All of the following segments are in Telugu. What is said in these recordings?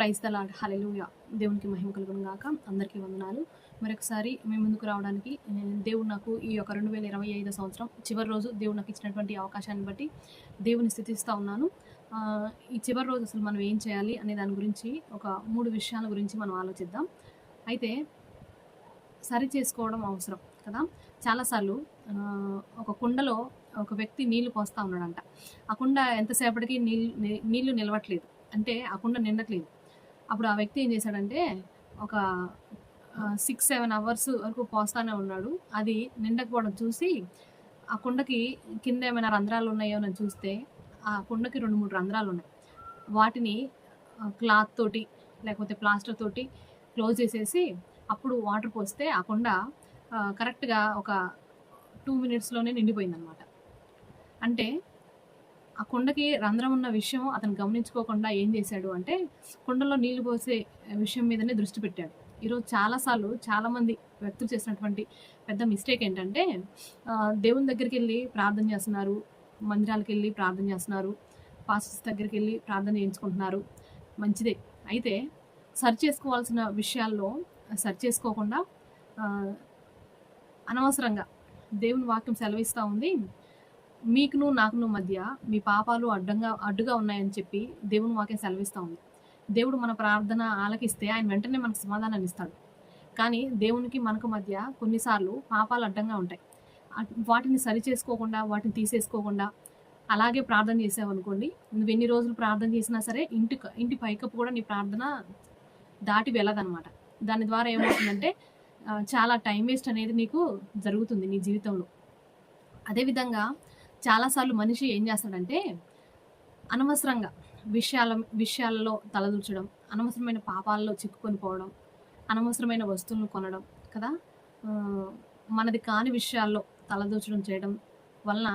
ప్రైజ్ దలాడ్ హలెలుయ దేవునికి మహిమ కలుగును గాక. అందరికీ వందనాలు. మరొకసారి మేము ముందుకు రావడానికి దేవుడు నాకు ఈ యొక్క రెండు వేల ఇరవై ఐదో సంవత్సరం చివరి రోజు దేవుడు నాకు ఇచ్చినటువంటి అవకాశాన్ని బట్టి దేవుని స్థితిస్తూ ఉన్నాను. ఈ చివరి రోజు అసలు మనం ఏం చేయాలి అనే దాని గురించి ఒక మూడు విషయాల గురించి మనం ఆలోచిద్దాం. అయితే సరి చేసుకోవడం అవసరం కదా. చాలాసార్లు ఒక కుండలో ఒక వ్యక్తి నీళ్ళు పోస్తూ ఉన్నాడంట. ఆ కుండ ఎంతసేపటికి నీళ్ళు నీళ్ళు నిలవట్లేదు. అంటే ఆ కుండ నిండట్లేదు. అప్పుడు ఆ వ్యక్తి ఏం చేశాడంటే ఒక సిక్స్ సెవెన్ అవర్స్ వరకు పోస్తానే ఉన్నాడు. అది నిండకపోవడం చూసి ఆ కుండకి కింద ఏమైనా రంధ్రాలు ఉన్నాయో అని చూస్తే ఆ కుండకి రెండు మూడు రంధ్రాలు ఉన్నాయి. వాటిని క్లాత్ తోటి లేకపోతే ప్లాస్టర్ తోటి క్లోజ్ చేసేసి అప్పుడు వాటర్ పోస్తే ఆ కుండ కరెక్ట్గా ఒక టూ మినిట్స్లోనే నిండిపోయిందనమాట అంటే ఆ కుండకి రంధ్రం ఉన్న విషయం అతను గమనించుకోకుండా ఏం చేశాడు అంటే కుండలో నీళ్ళు పోసే విషయం మీదనే దృష్టి పెట్టాడు. ఈరోజు చాలాసార్లు చాలామంది వ్యక్తులు చేసినటువంటి పెద్ద మిస్టేక్ ఏంటంటే దేవుని దగ్గరికి వెళ్ళి ప్రార్థన చేస్తున్నారు మందిరాలకు వెళ్ళి ప్రార్థన చేస్తున్నారు పాస్టర్స్ దగ్గరికి వెళ్ళి ప్రార్థన చేయించుకుంటున్నారు. మంచిదే. అయితే సర్చ్ చేసుకోవాల్సిన విషయాల్లో సర్చ్ చేసుకోకుండా అనవసరంగా దేవుని వాక్యం సెలవిస్తూ ఉంది. మీకును నాకును మధ్య మీ పాపాలు అడ్డంగా అడ్డుగా ఉన్నాయని చెప్పి దేవుని వాక్యం సెలవిస్తూ ఉంది. దేవుడు మన ప్రార్థన ఆలకిస్తే ఆయన వెంటనే మనకు సమాధానాన్ని ఇస్తాడు. కానీ దేవునికి మనకు మధ్య కొన్నిసార్లు పాపాలు అడ్డంగా ఉంటాయి. వాటిని సరి చేసుకోకుండా వాటిని తీసేసుకోకుండా అలాగే ప్రార్థన చేసావు అనుకోండి నువ్వు ఎన్ని రోజులు ప్రార్థన చేసినా సరే ఇంటి ఇంటి పైకప్పు కూడా నీ ప్రార్థన దాటి వెళ్ళదనమాట. దాని ద్వారా ఏమవుతుందంటే చాలా టైం వేస్ట్ అనేది నీకు జరుగుతుంది నీ జీవితంలో. అదేవిధంగా చాలాసార్లు మనిషి ఏం చేస్తాడంటే అనవసరంగా విషయాల విషయాలలో తలదూర్చడం అనవసరమైన పాపాల్లో చిక్కుకొని పోవడం అనవసరమైన వస్తువులను కొనడం కదా? మనది కాని విషయాల్లో తలదూర్చడం చేయడం వలన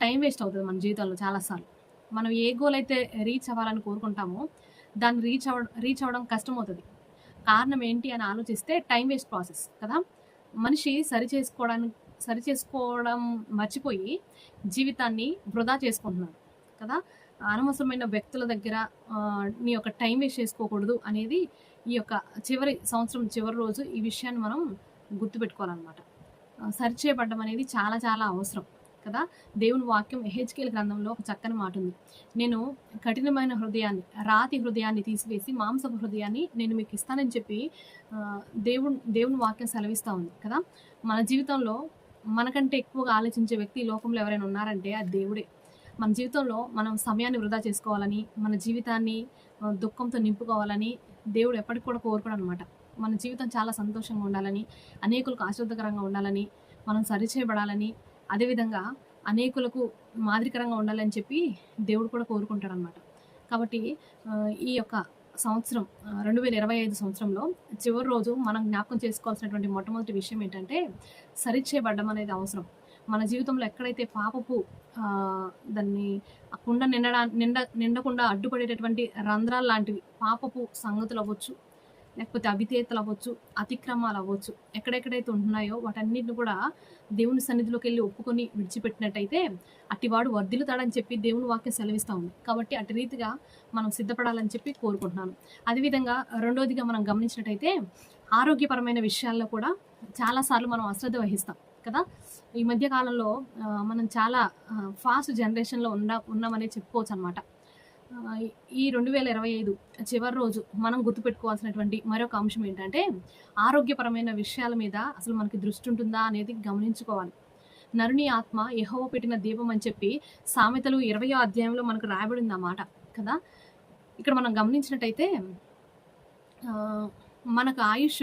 టైం వేస్ట్ అవుతుంది మన జీవితంలో చాలాసార్లు మనం ఏ గోల్ అయితే రీచ్ అవ్వాలని కోరుకుంటామో దాన్ని రీచ్ అవ రీచ్ అవ్వడం కష్టమవుతుంది. కారణం ఏంటి అని ఆలోచిస్తే టైం వేస్ట్ ప్రాసెస్ కదా? మనిషి సరి చేసుకోవడానికి సరి చేసుకోవడం మర్చిపోయి జీవితాన్ని వృధా చేసుకుంటున్నాడు కదా? అనవసరమైన వ్యక్తుల దగ్గర నీ యొక్క టైం వేస్ట్ చేసుకోకూడదు అనేది ఈ యొక్క చివరి సంవత్సరం చివరి రోజు ఈ విషయాన్ని మనం గుర్తుపెట్టుకోవాలన్నమాట. ఆ, సరి చేయబడ్డం అనేది చాలా చాలా అవసరం కదా? దేవుని వాక్యం హెచ్కేల్ గ్రంథంలో ఒక చక్కని మాట ఉంది. నేను కఠినమైన హృదయాన్ని రాతి హృదయాన్ని తీసివేసి మాంసపు హృదయాన్ని నేను మీకు ఇస్తానని చెప్పి దేవుని దేవుడు దేవుని వాక్యం సెలవిస్తూ ఉంది కదా? మన జీవితంలో మనకంటే ఎక్కువగా ఆలోచించే వ్యక్తి లోకంలో ఎవరైనా ఉన్నారంటే అది దేవుడే. మన జీవితంలో మనం సమయాన్ని వృధా చేసుకోవాలని మన జీవితాన్ని దుఃఖంతో నింపుకోవాలని దేవుడు ఎప్పటికి కూడా కోరుకోడు అనమాట మన జీవితం చాలా సంతోషంగా ఉండాలని అనేకులకు ఆశ్రదకరంగా ఉండాలని మనం సరిచేయబడాలని అదేవిధంగా అనేకులకు మాదిరికరంగా ఉండాలని చెప్పి దేవుడు కూడా కోరుకుంటాడు అనమాట కాబట్టి ఈ యొక్క సంవత్సరం రెండు వేల ఇరవై ఐదు సంవత్సరంలో చివరి రోజు మనం జ్ఞాపకం చేసుకోవాల్సినటువంటి మొట్టమొదటి విషయం ఏంటంటే సరిచేయబడ్డం అనేది అవసరం. మన జీవితంలో ఎక్కడైతే పాపపు దాన్ని కుండ నిండడా నిండ నిండకుండా అడ్డుపడేటటువంటి రంధ్రాలు లాంటివి పాపపు సంగతులు అవ్వచ్చు లేకపోతే అవిధేయతలు అవ్వచ్చు అతిక్రమాలు అవ్వచ్చు ఎక్కడెక్కడైతే ఉంటున్నాయో వాటన్నిటిని కూడా దేవుని సన్నిధిలోకి వెళ్ళి ఒప్పుకొని విడిచిపెట్టినట్టయితే అట్టివాడు వర్ధిల్లుతాడని చెప్పి దేవుని వాక్యం సెలవిస్తూ ఉంది. కాబట్టి అటు రీతిగా మనం సిద్ధపడాలని చెప్పి కోరుకుంటున్నాను. అదేవిధంగా రెండోదిగా మనం గమనించినట్టయితే ఆరోగ్యపరమైన విషయాల్లో కూడా చాలాసార్లు మనం అశ్రద్ధ వహిస్తాం కదా. ఈ మధ్య కాలంలో మనం చాలా ఫాస్ట్ జనరేషన్లో ఉన్న ఉన్నామనే చెప్పుకోవచ్చు అనమాట ఈ రెండు వేల ఇరవై ఐదు చివరి రోజు మనం గుర్తుపెట్టుకోవాల్సినటువంటి మరొక అంశం ఏంటంటే ఆరోగ్యపరమైన విషయాల మీద అసలు మనకి దృష్టి ఉంటుందా అనేది గమనించుకోవాలి. నరుని ఆత్మ ఎహో పెట్టిన దీపం అని చెప్పి సామెతలు ఇరవయో అధ్యాయంలో మనకు రాయబడింది అన్నమాట కదా? ఇక్కడ మనం గమనించినట్టయితే మనకు ఆయుష్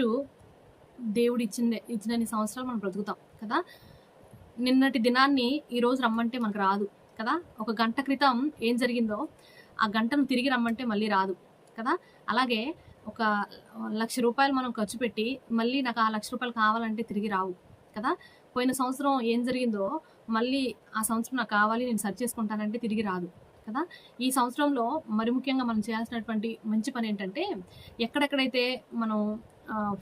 దేవుడు ఇచ్చిన ఇచ్చినన్ని సంవత్సరాలు మనం బ్రతుకుతాం కదా? నిన్నటి దినాన్ని ఈరోజు రమ్మంటే మనకు రాదు కదా? ఒక గంట క్రితం ఏం జరిగిందో ఆ గంటను తిరిగి రమ్మంటే మళ్ళీ రాదు కదా? అలాగే ఒక లక్ష రూపాయలు మనం ఖర్చు పెట్టి మళ్ళీ నాకు ఆ లక్ష రూపాయలు కావాలంటే తిరిగి రావు కదా? పోయిన సంవత్సరం ఏం జరిగిందో మళ్ళీ ఆ సంవత్సరం నాకు కావాలి నేను సర్చ్ చేసుకుంటానంటే తిరిగి రాదు కదా? ఈ సంవత్సరంలో మరి ముఖ్యంగా మనం చేయాల్సినటువంటి మంచి పని ఏంటంటే ఎక్కడెక్కడైతే మనం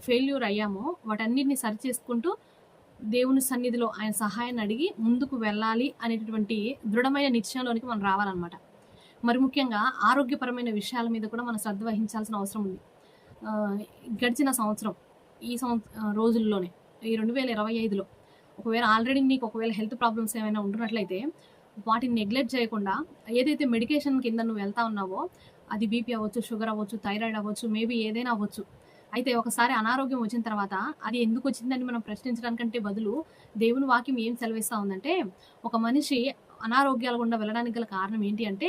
ఫెయిల్యూర్ అయ్యామో వాటన్నిటిని సరి చేసుకుంటూ దేవుని సన్నిధిలో ఆయన సహాయాన్ని అడిగి ముందుకు వెళ్ళాలి అనేటటువంటి దృఢమైన నిశ్చయంలోనికి మనం రావాలన్నమాట. మరి ముఖ్యంగా ఆరోగ్యపరమైన విషయాల మీద కూడా మనం శ్రద్ధ వహించాల్సిన అవసరం ఉంది. గడిచిన సంవత్సరం ఈ సంవత్సరం రోజుల్లోనే ఈ రెండు వేల ఇరవై ఐదులో ఒకవేళ ఆల్రెడీ నీకు ఒకవేళ హెల్త్ ప్రాబ్లమ్స్ ఏమైనా ఉంటున్నట్లయితే వాటిని నెగ్లెక్ట్ చేయకుండా ఏదైతే మెడికేషన్ కింద నువ్వు వెళ్తా ఉన్నావో అది బీపీ అవ్వచ్చు షుగర్ అవ్వచ్చు థైరాయిడ్ అవ్వచ్చు మేబీ ఏదైనా అవ్వచ్చు. అయితే ఒకసారి అనారోగ్యం వచ్చిన తర్వాత అది ఎందుకు వచ్చిందని మనం ప్రశ్నించడానికంటే బదులు దేవుని వాక్యం ఏం సెలవిస్తా ఉందంటే ఒక మనిషి అనారోగ్యాలు గుండా వెళ్ళడానికి గల కారణం ఏంటి అంటే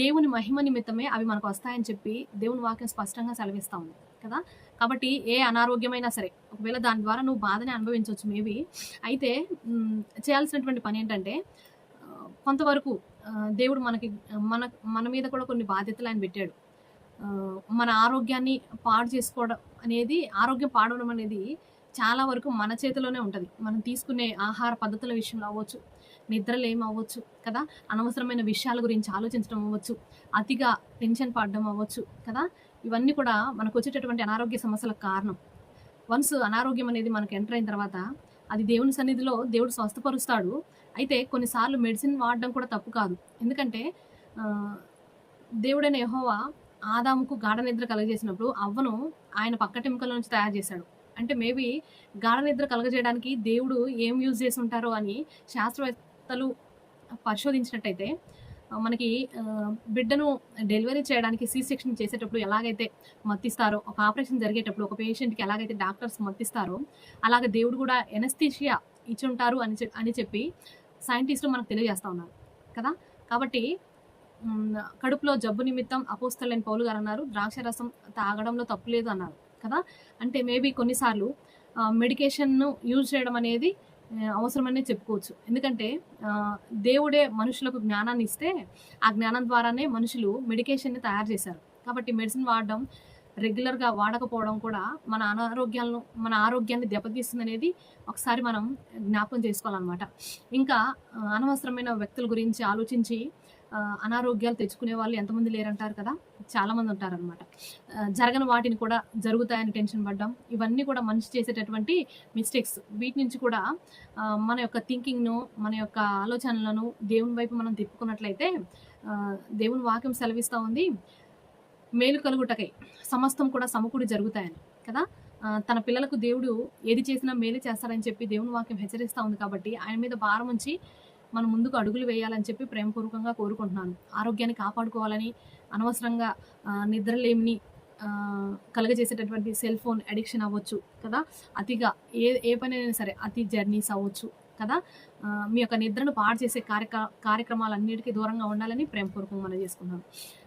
దేవుని మహిమ నిమిత్తమే అవి మనకు వస్తాయని చెప్పి దేవుని వాక్యం స్పష్టంగా సెలవిస్తా ఉంది కదా? కాబట్టి ఏ అనారోగ్యమైనా సరే ఒకవేళ దాని ద్వారా నువ్వు బాధని అనుభవించవచ్చు మేబీ అయితే చేయాల్సినటువంటి పని ఏంటంటే కొంతవరకు దేవుడు మనకి మన మన మీద కూడా కొన్ని బాధ్యతలు ఆయన పెట్టాడు. మన ఆరోగ్యాన్ని పాడు చేసుకోవడం అనేది ఆరోగ్యం పాడవడం అనేది చాలా వరకు మన చేతిలోనే ఉంటుంది. మనం తీసుకునే ఆహార పద్ధతుల విషయంలో అవ్వచ్చు నిద్రలు అవ్వచ్చు కదా? అనవసరమైన విషయాల గురించి ఆలోచించడం అవ్వచ్చు. అతిగా టెన్షన్ పడడం అవ్వచ్చు కదా? ఇవన్నీ కూడా మనకు వచ్చేటటువంటి అనారోగ్య సమస్యలకు కారణం. వన్స్ అనారోగ్యం అనేది మనకు ఎంటర్ అయిన తర్వాత అది దేవుని సన్నిధిలో దేవుడు స్వస్థపరుస్తాడు. అయితే కొన్నిసార్లు మెడిసిన్ వాడడం కూడా తప్పు కాదు. ఎందుకంటే దేవుడైన యహోవా ఆదాముకు గాఢ నిద్ర కలగజేసినప్పుడు అవ్వను ఆయన పక్కటెముకల నుంచి తయారు చేశాడు. అంటే మేబీ గాఢ నిద్ర కలగజేయడానికి దేవుడు ఏం యూజ్ చేసి ఉంటారో అని శాస్త్రవేత్త వార్తలు పరిశోధించినట్టయితే మనకి బిడ్డను డెలివరీ చేయడానికి సి సెక్షన్ చేసేటప్పుడు ఎలాగైతే మత్తిస్తారో ఒక ఆపరేషన్ జరిగేటప్పుడు ఒక పేషెంట్కి ఎలాగైతే డాక్టర్స్ మత్తిస్తారో అలాగే దేవుడు కూడా ఎనస్థీషియా ఇచ్చి ఉంటారు అని చె- అని చెప్పి సైంటిస్టులు మనకు తెలియజేస్తూ ఉన్నారు కదా? కాబట్టి కడుపులో జబ్బు నిమిత్తం అపోస్తలైన పౌలు గారు అన్నారు ద్రాక్ష రసం తాగడంలో తప్పు లేదు అన్నారు కదా? అంటే మేబీ కొన్నిసార్లు మెడికేషన్ను యూజ్ చేయడం అనేది అవసరమనే చెప్పుకోవచ్చు. ఎందుకంటే దేవుడే మనుషులకు జ్ఞానాన్ని ఇస్తే ఆ జ్ఞానం ద్వారానే మనుషులు మెడికేషన్ని తయారు చేశారు. కాబట్టి మెడిసిన్ వాడడం రెగ్యులర్గా వాడకపోవడం కూడా మన అనారోగ్యాలను మన ఆరోగ్యాన్ని దెబ్బతీస్తుంది అనేది ఒకసారి మనం జ్ఞాపకం చేసుకోవాలన్నమాట. ఇంకా అనవసరమైన వ్యక్తుల గురించి ఆలోచించి అనారోగ్యాలు తెచ్చుకునే వాళ్ళు ఎంతమంది లేరంటారు కదా? చాలామంది ఉంటారనమాట జరగని వాటిని కూడా జరుగుతాయని టెన్షన్ పడ్డం ఇవన్నీ కూడా మనిషి చేసేటటువంటి మిస్టేక్స్ వీటి నుంచి కూడా మన యొక్క థింకింగ్ను మన యొక్క ఆలోచనలను దేవుని వైపు మనం తిప్పుకున్నట్లయితే దేవుని వాక్యం సెలవిస్తూ ఉంది మేలు కలుగుటకై సమస్తం కూడా సమకూడి జరుగుతాయని కదా? తన పిల్లలకు దేవుడు ఏది చేసినా మేలు చేస్తారని చెప్పి దేవుని వాక్యం హెచ్చరిస్తూ ఉంది కాబట్టి ఆయన మీద భారం ఉంచి మనం ముందుకు అడుగులు వేయాలని చెప్పి ప్రేమపూర్వకంగా కోరుకుంటున్నాను. ఆరోగ్యాన్ని కాపాడుకోవాలని అనవసరంగా నిద్రలేమిని కలగజేసేటటువంటి సెల్ ఫోన్ అడిక్షన్ అవ్వచ్చు కదా? అతిగా ఏ ఏ పనైనా సరే అతి జర్నీస్ అవ్వచ్చు కదా? మీ యొక్క నిద్రను పాడు చేసే కార్యక కార్యక్రమాలన్నిటికీ దూరంగా ఉండాలని ప్రేమపూర్వకంగా మనం చేసుకున్నాం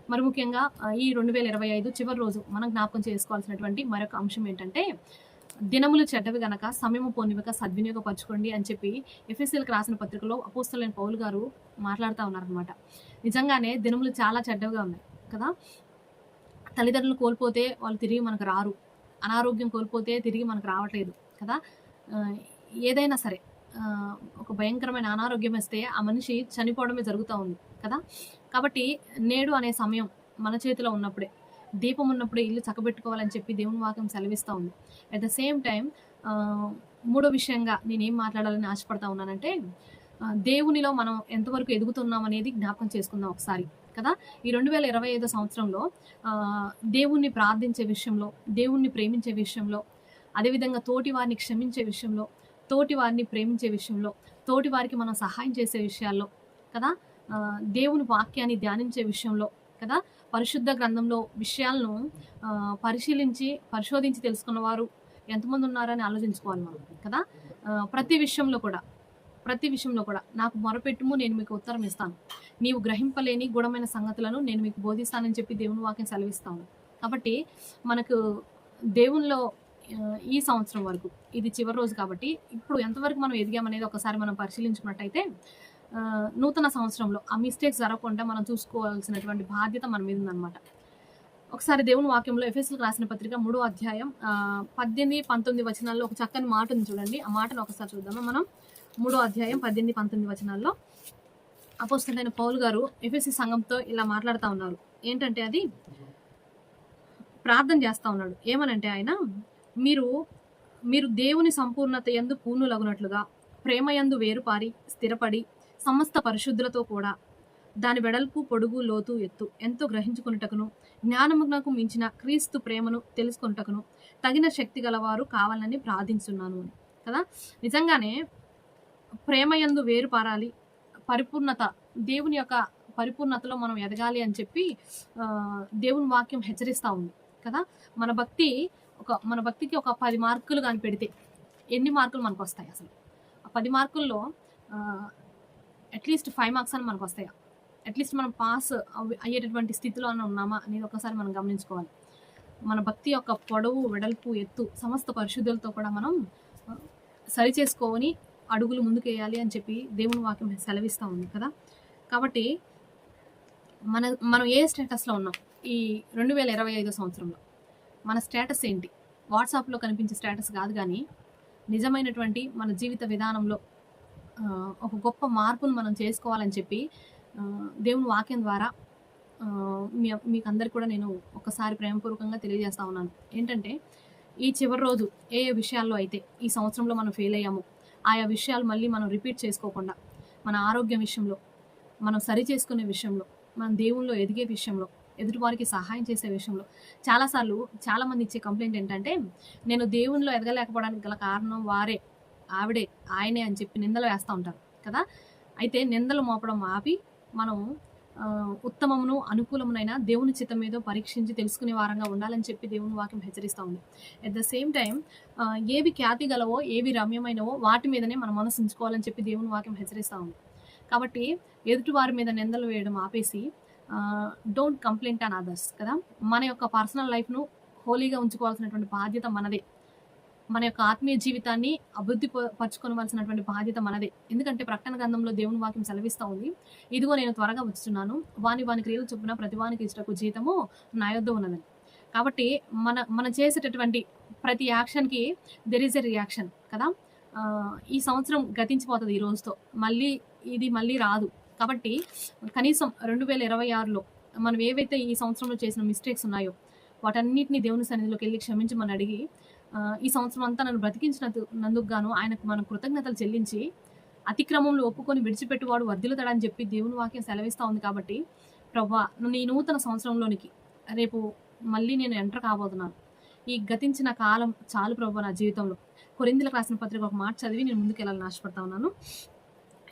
మరి ముఖ్యంగా ఈ రెండు వేల ఇరవై ఐదు చివరి రోజు మనం జ్ఞాపకం చేసుకోవాల్సినటువంటి మరొక అంశం ఏంటంటే దినములు చెడ్డవి గనక సమయము పొందివక సద్వినియోగపరచుకోండి అని చెప్పి ఎఫ్ఎస్ఎల్కి రాసిన పత్రికలో అపోస్తలైన పౌలు గారు మాట్లాడుతూ ఉన్నారనమాట నిజంగానే దినములు చాలా చెడ్డవిగా ఉన్నాయి కదా? తల్లిదండ్రులు కోల్పోతే వాళ్ళు తిరిగి మనకు రారు. అనారోగ్యం కోల్పోతే తిరిగి మనకు రావట్లేదు కదా? ఏదైనా సరే ఒక భయంకరమైన అనారోగ్యం వస్తే ఆ మనిషి చనిపోవడమే జరుగుతూ ఉంది కదా? కాబట్టి నేడు అనే సమయం మన చేతిలో ఉన్నప్పుడే దీపం ఉన్నప్పుడు ఇల్లు చక్కబెట్టుకోవాలని చెప్పి దేవుని వాక్యం సెలవిస్తూ ఉంది. అట్ ద సేమ్ టైం మూడో విషయంగా నేను ఏం మాట్లాడాలని ఆశపడతా ఉన్నానంటే దేవునిలో మనం ఎంతవరకు ఎదుగుతున్నాం అనేది జ్ఞాపకం చేసుకుందాం ఒకసారి కదా? ఈ రెండు వేల ఇరవై ఐదో సంవత్సరంలో దేవుణ్ణి ప్రార్థించే విషయంలో దేవుణ్ణి ప్రేమించే విషయంలో అదేవిధంగా తోటి వారిని క్షమించే విషయంలో తోటి వారిని ప్రేమించే విషయంలో తోటి వారికి మనం సహాయం చేసే విషయాల్లో కదా? దేవుని వాక్యాన్ని ధ్యానించే విషయంలో కదా? పరిశుద్ధ గ్రంథంలో విషయాలను పరిశీలించి పరిశోధించి తెలుసుకున్నవారు ఎంతమంది ఉన్నారని ఆలోచించుకోవాలి మనం కదా? ప్రతి విషయంలో కూడా ప్రతి విషయంలో కూడా నాకు మొరపెట్టుము నేను మీకు ఉత్తరం ఇస్తాను. నీవు గ్రహింపలేని గుణమైన సంగతులను నేను మీకు బోధిస్తానని చెప్పి దేవుని వాక్యం సెలవిస్తాను కాబట్టి మనకు దేవునిలో ఈ సంవత్సరం వరకు ఇది చివరి రోజు కాబట్టి ఇప్పుడు ఎంతవరకు మనం ఎదిగామనేది ఒకసారి మనం పరిశీలించుకున్నట్టయితే నూతన సంవత్సరంలో ఆ మిస్టేక్స్ జరగకుండా మనం చూసుకోవాల్సినటువంటి బాధ్యత మన మీద ఉందన్నమాట. ఒకసారి దేవుని వాక్యంలో ఎఫ్ఎస్ఎల్ రాసిన పత్రిక మూడో అధ్యాయం పద్దెనిమిది పంతొమ్మిది వచనాల్లో ఒక చక్కని మాట ఉంది చూడండి. ఆ మాటను ఒకసారి చూద్దాము మనం? మూడో అధ్యాయం పద్దెనిమిది పంతొమ్మిది వచనాల్లో అపోస్తులైన పౌలు గారు ఎఫ్ఎస్సి సంఘంతో ఇలా మాట్లాడుతూ ఉన్నారు. ఏంటంటే అది? ప్రార్థన చేస్తూ ఉన్నాడు. ఏమనంటే ఆయన? మీరు మీరు దేవుని సంపూర్ణత ఎందు పూర్ణులగునట్లుగా ప్రేమ యందు వేరుపారి స్థిరపడి సమస్త పరిశుద్ధులతో కూడా దాని వెడల్పు పొడుగు లోతు ఎత్తు ఎంతో గ్రహించుకున్నటకును జ్ఞానమునకు మించిన క్రీస్తు ప్రేమను తెలుసుకున్నటకును తగిన శక్తి గలవారు కావాలని ప్రార్థించున్నాను అని. కదా? నిజంగానే ప్రేమయందు వేరు పారాలి పరిపూర్ణత దేవుని యొక్క పరిపూర్ణతలో మనం ఎదగాలి అని చెప్పి దేవుని వాక్యం హెచ్చరిస్తూ ఉంది. కదా? మన భక్తి ఒక మన భక్తికి ఒక పది మార్కులు కానీ పెడితే ఎన్ని మార్కులు మనకు వస్తాయి అసలు? ఆ పది మార్కుల్లో అట్లీస్ట్ ఫైవ్ మార్క్స్ అని మనకు వస్తాయా? అట్లీస్ట్ మనం పాస్ అయ్యేటటువంటి స్థితిలో అన్న ఉన్నామా అనేది ఒకసారి మనం గమనించుకోవాలి. మన భక్తి యొక్క పొడవు వెడల్పు ఎత్తు సమస్త పరిశుద్ధులతో కూడా మనం సరి చేసుకొని అడుగులు ముందుకేయాలి అని చెప్పి దేవుని వాక్యం సెలవిస్తూ ఉంది కదా? కాబట్టి మన మనం ఏ స్టేటస్లో ఉన్నాం? ఈ రెండు వేల ఇరవై ఐదో సంవత్సరంలో. మన స్టేటస్ ఏంటి? వాట్సాప్లో కనిపించే స్టేటస్ కాదు కానీ నిజమైనటువంటి మన జీవిత విధానంలో ఒక గొప్ప మార్పును మనం చేసుకోవాలని చెప్పి దేవుని వాక్యం ద్వారా మీ మీకు అందరికి కూడా నేను ఒకసారి ప్రేమపూర్వకంగా తెలియజేస్తా ఉన్నాను. ఏంటంటే ఈ చివరి రోజు ఏ ఏ విషయాల్లో అయితే ఈ సంవత్సరంలో మనం ఫెయిల్ అయ్యామో ఆయా విషయాలు మళ్ళీ మనం రిపీట్ చేసుకోకుండా మన ఆరోగ్యం విషయంలో మనం సరి చేసుకునే విషయంలో మన దేవుల్లో ఎదిగే విషయంలో ఎదుటివారికి సహాయం చేసే విషయంలో చాలాసార్లు చాలామంది ఇచ్చే కంప్లైంట్ ఏంటంటే నేను దేవునిలో ఎదగలేకపోవడానికి గల కారణం వారే. ఆవిడే ఆయనే అని చెప్పి నిందలు వేస్తూ ఉంటారు కదా? అయితే నిందలు మోపడం ఆపి మనం ఉత్తమమును అనుకూలమునైన దేవుని చిత్తం మీద పరీక్షించి తెలుసుకునే వారంగా ఉండాలని చెప్పి దేవుని వాక్యం హెచ్చరిస్తూ ఉంది. అట్ ద సేమ్ టైం ఏవి ఖ్యాతి గలవో ఏవి రమ్యమైనవో వాటి మీదనే మనం మనసు ఉంచుకోవాలని చెప్పి దేవుని వాక్యం హెచ్చరిస్తూ ఉంది. కాబట్టి ఎదుటి వారి మీద నిందలు వేయడం ఆపేసి డోంట్ కంప్లైంట్ ఆన్ అదర్స్ కదా? మన యొక్క పర్సనల్ లైఫ్ను హోలీగా ఉంచుకోవాల్సినటువంటి బాధ్యత మనదే. మన యొక్క ఆత్మీయ జీవితాన్ని అభివృద్ధి ప- బాధ్యత మనదే. ఎందుకంటే ప్రకటన గ్రంథంలో దేవుని వాక్యం సెలవిస్తూ ఉంది. ఇదిగో నేను త్వరగా వచ్చుతున్నాను వాని వాని క్రియలు చొప్పున ప్రతి వానికి ఇష్టకు జీతము నా యొద్ద ఉన్నదని. కాబట్టి మన మనం చేసేటటువంటి ప్రతి యాక్షన్కి దెర్ ఈజ్ ఎ రియాక్షన్ కదా? ఈ సంవత్సరం గతించిపోతుంది ఈ రోజుతో. మళ్ళీ ఇది మళ్ళీ రాదు. కాబట్టి కనీసం రెండు వేల ఇరవై ఆరులో మనం ఏవైతే ఈ సంవత్సరంలో చేసిన మిస్టేక్స్ ఉన్నాయో వాటన్నిటిని దేవుని సన్నిధిలోకి వెళ్ళి క్షమించమని అడిగి ఈ సంవత్సరం అంతా నన్ను బ్రతికించినందుకు గాను ఆయనకు మనం కృతజ్ఞతలు చెల్లించి అతిక్రమంలో ఒప్పుకొని విడిచిపెట్టువాడు వర్ధిల్లుతాడని చెప్పి దేవుని వాక్యం సెలవిస్తూ ఉంది కాబట్టి ప్రవ్వా నన్ను ఈ నూతన సంవత్సరంలోనికి రేపు మళ్ళీ నేను ఎంటర్ కాబోతున్నాను. ఈ గతించిన కాలం చాలు ప్రభు నా జీవితంలో. కొరిందులకు రాసిన పత్రిక ఒక మాట చదివి నేను ముందుకెళ్ళాలని ఆశపడతా ఉన్నాను.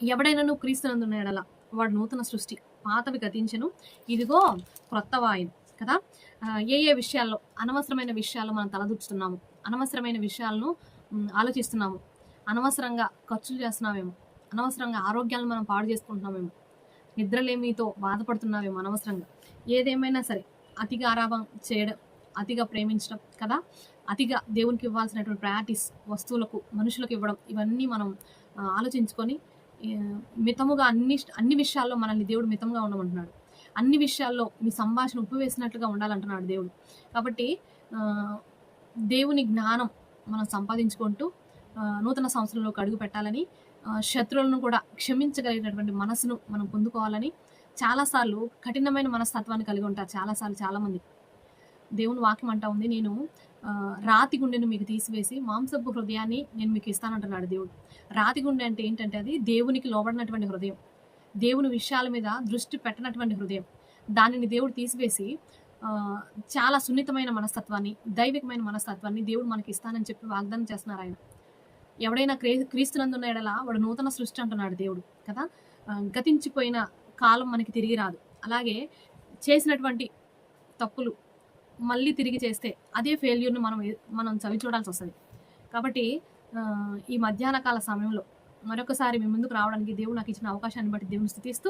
ఎవడైనా నువ్వు క్రీస్తునందున్న ఎడల వాడు నూతన సృష్టి పాతవి గతించను. ఇదిగో క్రొత్త వాయును కదా? ఏ ఏ విషయాల్లో అనవసరమైన విషయాల్లో మనం తలదూర్చుతున్నాము. అనవసరమైన విషయాలను ఆలోచిస్తున్నాము. అనవసరంగా ఖర్చులు చేస్తున్నామేమో. అనవసరంగా ఆరోగ్యాలను మనం పాడు చేసుకుంటున్నామేమో. నిద్రలేమితో బాధపడుతున్నామేమో అనవసరంగా. ఏదేమైనా సరే అతిగా ఆరాపం చేయడం అతిగా ప్రేమించడం కదా? అతిగా దేవునికి ఇవ్వాల్సినటువంటి ప్రయారిటీస్ వస్తువులకు మనుషులకు ఇవ్వడం ఇవన్నీ మనం ఆలోచించుకొని మితముగా అన్ని అన్ని విషయాల్లో మనల్ని దేవుడు మితంగా ఉండమంటున్నాడు. అన్ని విషయాల్లో మీ సంభాషణ ఉప్పు వేసినట్లుగా ఉండాలంటున్నాడు దేవుడు. కాబట్టి దేవుని జ్ఞానం మనం సంపాదించుకుంటూ నూతన సంవత్సరంలోకి అడుగు పెట్టాలని శత్రువులను కూడా క్షమించగలిగినటువంటి మనసును మనం పొందుకోవాలని చాలాసార్లు కఠినమైన మనస్తత్వాన్ని కలిగి ఉంటారు చాలాసార్లు చాలామంది దేవుని వాక్యం అంటా ఉంది నేను రాతి గుండెను మీకు తీసివేసి మాంసపు హృదయాన్ని నేను మీకు ఇస్తానంటున్నాడు దేవుడు. రాతి గుండె అంటే ఏంటంటే అది దేవునికి లోబడినటువంటి హృదయం. దేవుని విషయాల మీద దృష్టి పెట్టనటువంటి హృదయం. దానిని దేవుడు తీసివేసి చాలా సున్నితమైన మనస్తత్వాన్ని దైవికమైన మనస్తత్వాన్ని దేవుడు మనకి ఇస్తానని చెప్పి వాగ్దానం చేస్తున్నారు ఆయన. ఎవడైనా క్రీ క్రీస్తునందున్న ఎడల వాడు నూతన సృష్టి అంటున్నాడు దేవుడు కదా? గతించిపోయిన కాలం మనకి తిరిగి రాదు. అలాగే చేసినటువంటి తప్పులు మళ్ళీ తిరిగి చేస్తే అదే ఫెయిల్యూర్ని మనం మనం చవి చూడాల్సి వస్తుంది. కాబట్టి ఈ మధ్యాహ్న కాల సమయంలో మరొకసారి మీ ముందుకు రావడానికి దేవుడు నాకు ఇచ్చిన అవకాశాన్ని బట్టి దేవుని స్థితిస్తూ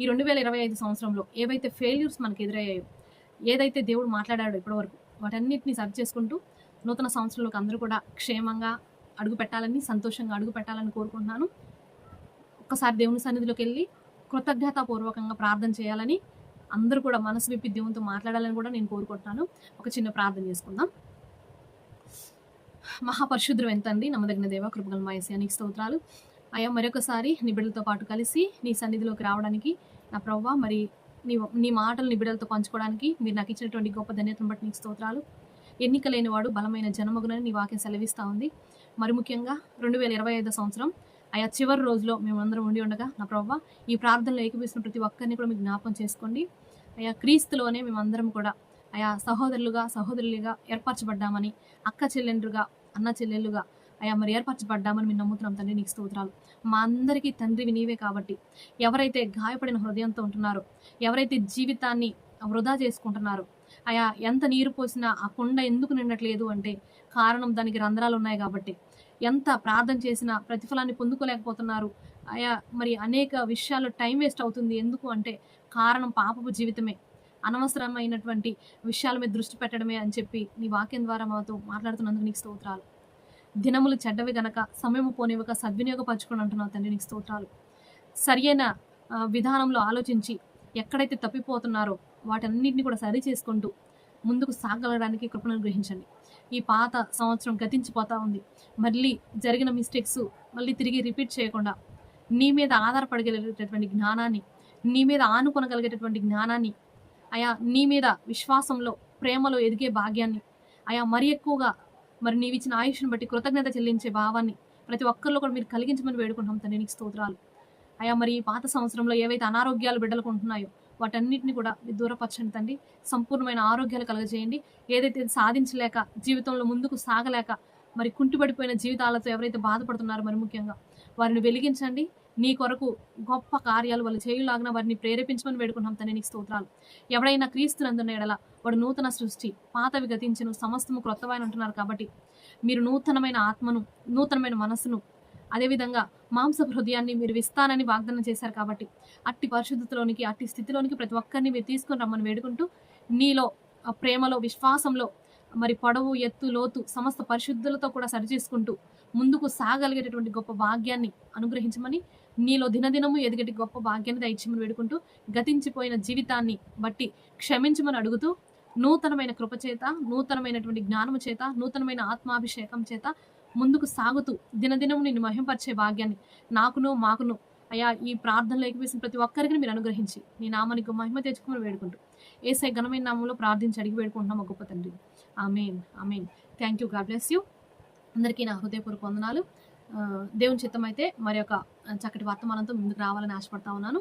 ఈ రెండు వేల ఇరవై ఐదు సంవత్సరంలో ఏవైతే ఫెయిల్యూర్స్ మనకి ఎదురయ్యాయో ఏదైతే దేవుడు మాట్లాడాడో ఇప్పటివరకు వాటన్నిటిని సర్వ్ చేసుకుంటూ నూతన సంవత్సరంలోకి అందరూ కూడా క్షేమంగా అడుగు పెట్టాలని సంతోషంగా అడుగు పెట్టాలని కోరుకుంటున్నాను. ఒక్కసారి దేవుని సన్నిధిలోకి వెళ్ళి కృతజ్ఞతాపూర్వకంగా ప్రార్థన చేయాలని అందరూ కూడా మనసు విప్పి దేవునితో మాట్లాడాలని కూడా నేను కోరుకుంటున్నాను. ఒక చిన్న ప్రార్థన చేసుకుందాం. మహాపరిశుద్రం ఎంతండి నమ్మదగిన దేవ కృపగల మాయస్య నీకు స్తోత్రాలు. అయ్యా మరొకసారి నీ బిడ్డలతో పాటు కలిసి నీ సన్నిధిలోకి రావడానికి నా ప్రవ్వ మరి నీ నీ మాటలు నిబిడలతో పంచుకోవడానికి మీరు నాకు ఇచ్చినటువంటి గొప్ప ధన్యతను బట్టి నీకు స్తోత్రాలు. ఎన్నిక లేనివాడు బలమైన జనమగునని నీ వాక్యం సెలవిస్తూ ఉంది. మరి ముఖ్యంగా రెండు వేల ఇరవై ఐదో సంవత్సరం ఆయా చివరి రోజులో మేము అందరం ఉండి ఉండగా నా ప్రభావ ఈ ప్రార్థనలో ఏకీపిస్తున్న ప్రతి ఒక్కరిని కూడా మీకు జ్ఞాపకం చేసుకోండి. ఆయా క్రీస్తులోనే మేమందరం కూడా ఆయా సహోదరులుగా సహోదరులుగా ఏర్పరచబడ్డామని అక్క చెల్లెండ్రుగా అన్న చెల్లెళ్ళుగా అయా మరి ఏర్పరచబడ్డామని మేము నమ్ముతున్నాం తండ్రి నీకు స్తోత్రాలు. మా అందరికీ తండ్రివి నీవే కాబట్టి ఎవరైతే గాయపడిన హృదయంతో ఉంటున్నారో ఎవరైతే జీవితాన్ని వృధా చేసుకుంటున్నారో అయా ఎంత నీరు పోసినా ఆ కుండ ఎందుకు నిండట్లేదు అంటే కారణం దానికి రంధ్రాలు ఉన్నాయి కాబట్టి ఎంత ప్రార్థన చేసినా ప్రతిఫలాన్ని పొందుకోలేకపోతున్నారు. అయా మరి అనేక విషయాలు టైం వేస్ట్ అవుతుంది. ఎందుకు అంటే కారణం పాపపు జీవితమే. అనవసరమైనటువంటి విషయాల మీద దృష్టి పెట్టడమే అని చెప్పి నీ వాక్యం ద్వారా మాతో మాట్లాడుతున్నందుకు నీకు స్తోత్రాలు. దినములు చెడ్డవి గనక సమయము పోనివ్వక సద్వినియోగపరచుకుని అంటున్నావు తండ్రి నీకు స్తోత్రాలు. సరియైన విధానంలో ఆలోచించి ఎక్కడైతే తప్పిపోతున్నారో వాటన్నిటిని కూడా సరి చేసుకుంటూ ముందుకు సాగలడానికి కృపను గ్రహించండి. ఈ పాత సంవత్సరం గతించిపోతా ఉంది. మళ్ళీ జరిగిన మిస్టేక్స్ మళ్ళీ తిరిగి రిపీట్ చేయకుండా నీ మీద ఆధారపడగలిగేటటువంటి జ్ఞానాన్ని నీ మీద ఆనుకొనగలిగేటటువంటి జ్ఞానాన్ని అయా నీ మీద విశ్వాసంలో ప్రేమలో ఎదిగే భాగ్యాన్ని అయా మరి ఎక్కువగా మరి నీవు ఇచ్చిన ఆయుష్ను బట్టి కృతజ్ఞత చెల్లించే భావాన్ని ప్రతి ఒక్కరిలో కూడా మీరు కలిగించమని వేడుకుంటాం తండ్రి నీకు స్తోత్రాలు. అయా మరి ఈ పాత సంవత్సరంలో ఏవైతే అనారోగ్యాలు బిడ్డలకు ఉంటున్నాయో వాటన్నిటిని కూడా మీరు దూరపరచండి తండ్రి. సంపూర్ణమైన ఆరోగ్యాలు కలగజేయండి. ఏదైతే సాధించలేక జీవితంలో ముందుకు సాగలేక మరి కుంటిపడిపోయిన జీవితాలతో ఎవరైతే బాధపడుతున్నారో మరి ముఖ్యంగా వారిని వెలిగించండి. నీ కొరకు గొప్ప కార్యాలు వాళ్ళు చేయులాగిన వారిని ప్రేరేపించమని వేడుకున్నాం తండ్రి నీకు స్తోత్రాలు. ఎవడైనా క్రీస్తునందున్న ఎడల వాడు నూతన సృష్టి పాతవి గతించను సమస్తము క్రొత్తవైన అంటున్నారు కాబట్టి మీరు నూతనమైన ఆత్మను నూతనమైన మనస్సును అదేవిధంగా మాంస హృదయాన్ని మీరు విస్తానని వాగ్దానం చేశారు కాబట్టి అట్టి పరిశుద్ధతలోనికి అట్టి స్థితిలోనికి ప్రతి ఒక్కరిని మీరు తీసుకొని రమ్మని వేడుకుంటూ నీలో ప్రేమలో విశ్వాసంలో మరి పొడవు ఎత్తు లోతు సమస్త పరిశుద్ధులతో కూడా సరిచేసుకుంటూ ముందుకు సాగలిగేటటువంటి గొప్ప భాగ్యాన్ని అనుగ్రహించమని నీలో దినదినము ఎదిగటి గొప్ప భాగ్యాన్ని దయచేయమని వేడుకుంటూ గతించిపోయిన జీవితాన్ని బట్టి క్షమించమని అడుగుతూ నూతనమైన కృపచేత నూతనమైనటువంటి జ్ఞానము చేత నూతనమైన ఆత్మాభిషేకం చేత ముందుకు సాగుతూ దినదినము నిన్ను మహింపరిచే భాగ్యాన్ని నాకును మాకును అయా ఈ ప్రార్థనలో ఎక్కివేసిన ప్రతి ఒక్కరికి మీరు అనుగ్రహించి నీ నామానికి మహిమ తెచ్చుకుని వేడుకుంటూ ఏసై ఘనమైన నామంలో ప్రార్థించి అడిగి వేడుకుంటున్నాము మా గొప్ప తండ్రి. Amen. Amen. Thank you God bless you అందరికీ నా హృదయపూర్వక వందనాలు. దేవుని చిత్తం అయితే మరి యొక్క చక్కటి వర్తమానంతో ముందుకు రావాలని ఆశపడతా ఉన్నాను.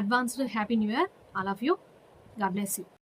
Advanced happy new year I love you God bless you